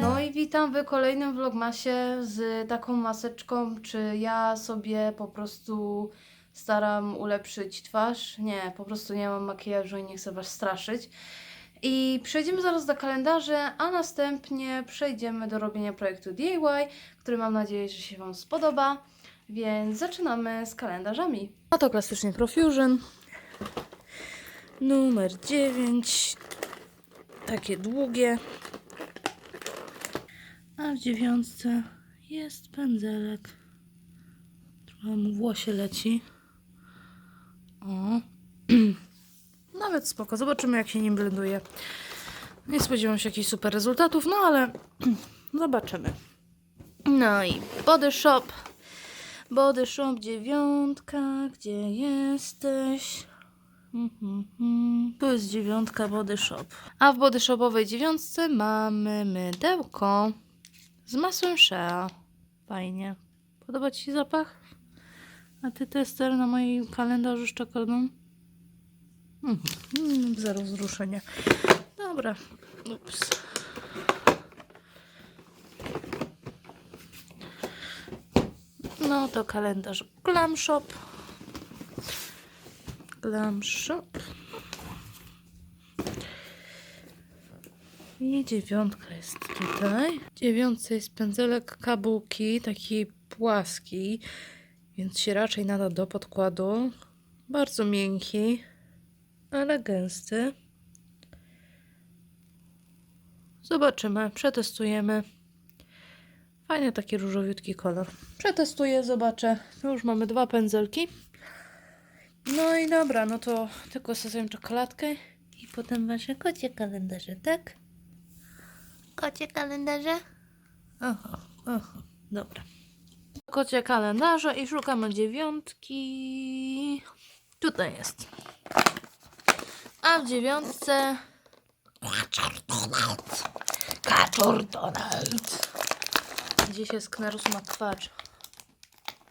No i witam w kolejnym vlogmasie z taką maseczką, czy ja sobie po prostu staram ulepszyć twarz. Nie, po prostu nie mam makijażu i nie chcę Was straszyć. I przejdziemy zaraz do kalendarzy, a następnie przejdziemy do robienia projektu DIY, który mam nadzieję, że się Wam spodoba. Więc zaczynamy z kalendarzami. No to klasycznie Profusion. Numer 9. Takie długie. A w dziewiątce jest pędzelek. Trochę mu włosie leci. O. Nawet spoko. Zobaczymy, jak się nim blenduje. Nie spodziewam się jakichś super rezultatów, no ale zobaczymy. No i Body Shop. Body Shop dziewiątka. Gdzie jesteś? Mhm, mhm. Tu jest dziewiątka Body Shop. A w Body Shopowej dziewiątce mamy mydełko z masłem Shea. Fajnie. Podoba Ci się zapach? A Ty tester na moim kalendarzu z czekoladą? Mhm. Mm, zero wzruszenia. Dobra. Ups. No to kalendarz Glam Shop. Glam Shop. I dziewiątka jest tutaj. Dziewiątce jest pędzelek kabuki, taki płaski, więc się raczej nada do podkładu. Bardzo miękki, ale gęsty. Zobaczymy, przetestujemy. Fajny taki różowiutki kolor. Przetestuję, zobaczę. Tu już mamy dwa pędzelki. No i dobra, no to tylko sobie czekoladkę i potem wasze kocie kalendarze, tak? Kocie kalendarze? Aha, aha, dobra. Kocie kalendarze i szukamy dziewiątki. Tutaj jest. A w dziewiątce... Kaczor Donald. Kaczor Donald. Gdzie się Sknerus ma twarz?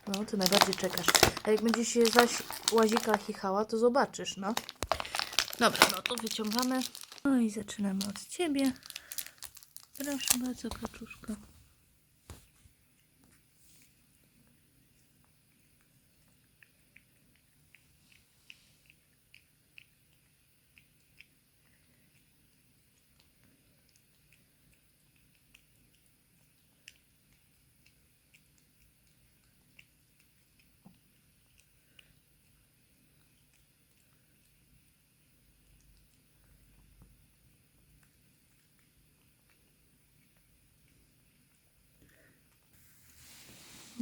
No, ty najbardziej czekasz. A jak będzie się zaś łazika chichała, to zobaczysz, no. Dobra, no to wyciągamy. No i zaczynamy od ciebie. Proszę bardzo, kaczuszko.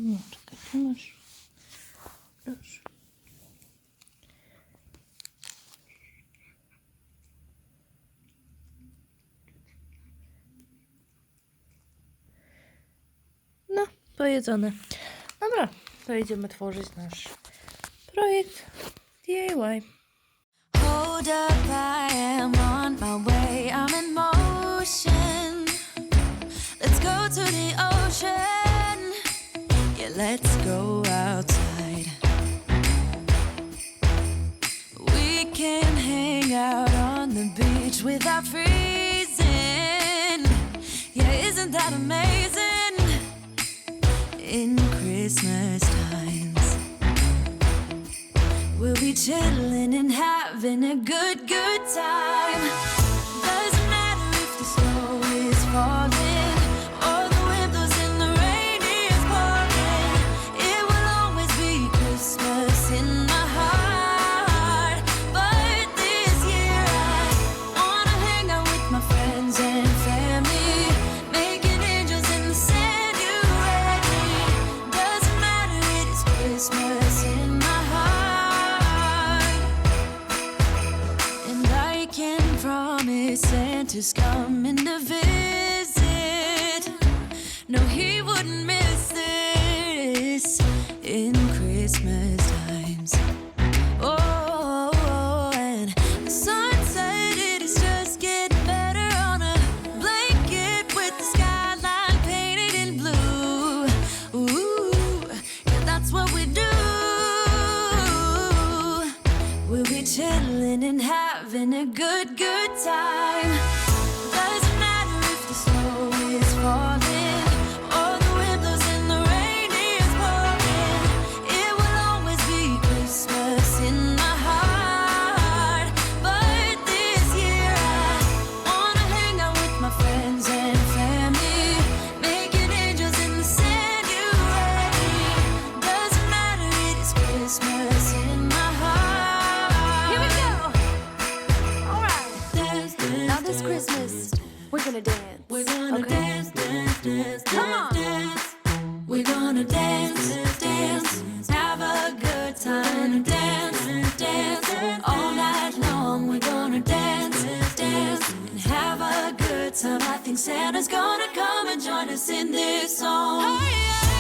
No, czekaj, tu masz. No, pojedzone. Dobra, to idziemy tworzyć nasz projekt DIY. Hold up, I am on my way. I'm in motion. Let's go to the ocean. Let's go outside. We can hang out on the beach without freezing. Yeah, isn't that amazing? In Christmas times. We'll be chilling and having a good, good time. Santa's coming to visit. No, he wouldn't miss this in Christmas times. Now this dance, Christmas, we're gonna dance. We're gonna okay? dance, dance, dance, Come on. dance. We're gonna dance, dance, have a good time, dance, dance, all night long. We're gonna dance, dance, and have a good time. I think Santa's gonna come and join us in this song. Oh, Doesn't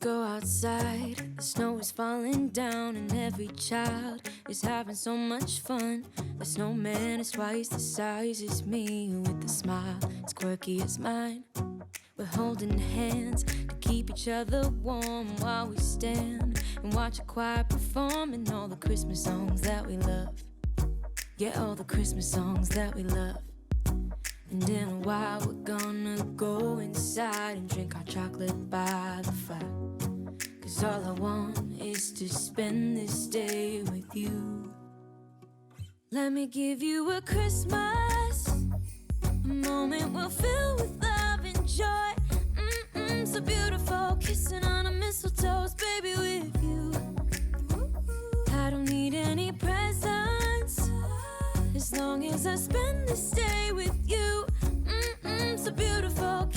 go outside. The snow is falling down, and every child is having so much fun. The snowman is twice the size as me, with a smile as quirky as mine. We're holding hands to keep each other warm while we stand and watch a choir performing all the Christmas songs that we love. Yeah, all the Christmas songs that we love. And in a while, we're gonna go inside and drink our chocolate by the fire. Cause all I want is to spend this day with you. Let me give you a Christmas, a moment we'll fill with love and joy. Mm-mm, so beautiful, kissing on a mistletoe's baby with you. I don't need any presents. As long as I spend this day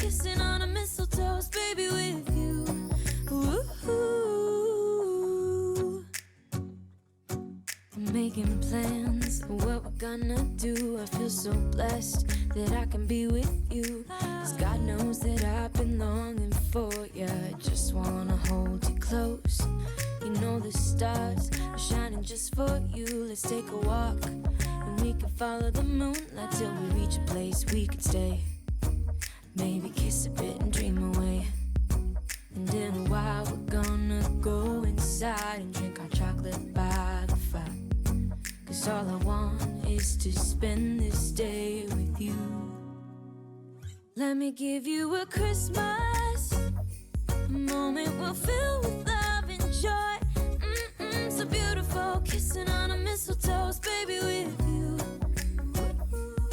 kissing on a mistletoe's baby with you. Ooh. Making plans what we're gonna do. I feel so blessed that I can be with you. Cause God knows that I've been longing for you. I just wanna hold you close. You know the stars are shining just for you. Let's take a walk and we can follow the moonlight till we reach a place we can stay. Bit and dream away. And in a while, we're gonna go inside and drink our chocolate by the fire. Cause all I want is to spend this day with you. Let me give you a Christmas, a moment we'll fill with love and joy. Mm-mm, so beautiful, kissing on a mistletoe's baby with you.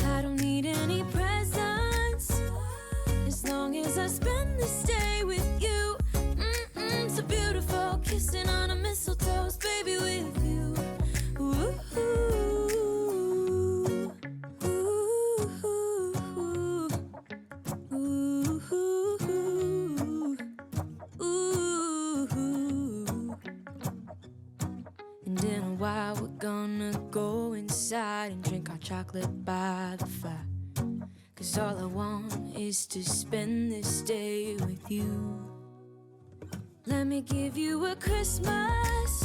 I don't need any long as I spend this day with you. Mm-mm, so beautiful, kissing on a mistletoe's baby with you. Ooh, ooh, ooh, ooh, ooh. And in a we're gonna go inside and drink our chocolate by the fire. Cause all I want is to spend this day with you. Let me give you a Christmas,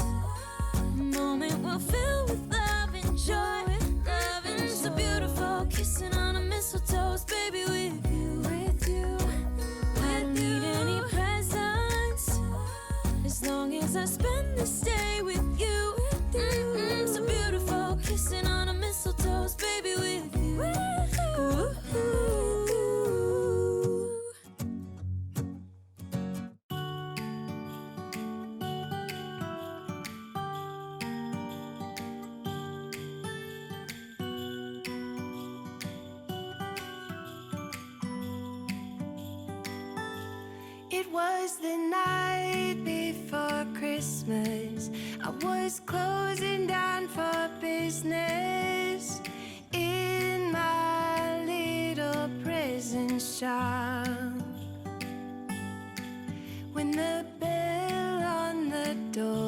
moment we'll fill with love and joy. Love and so beautiful, kissing on a mistletoe's baby with you. With you, I don't need any presents as long as I spend It was the night before Christmas. I was closing down for business in my little prison shop. When the bell on the door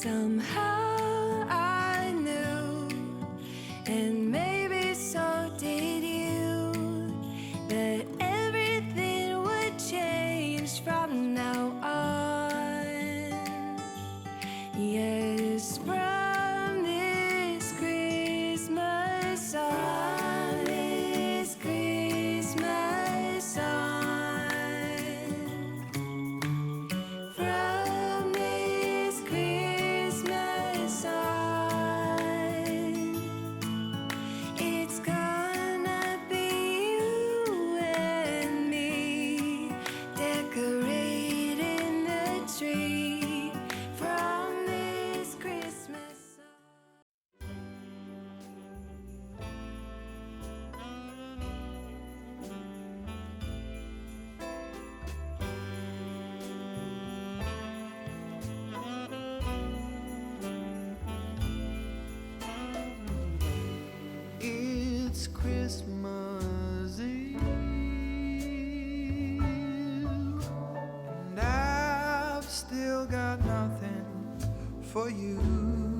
Somehow still got nothing for you.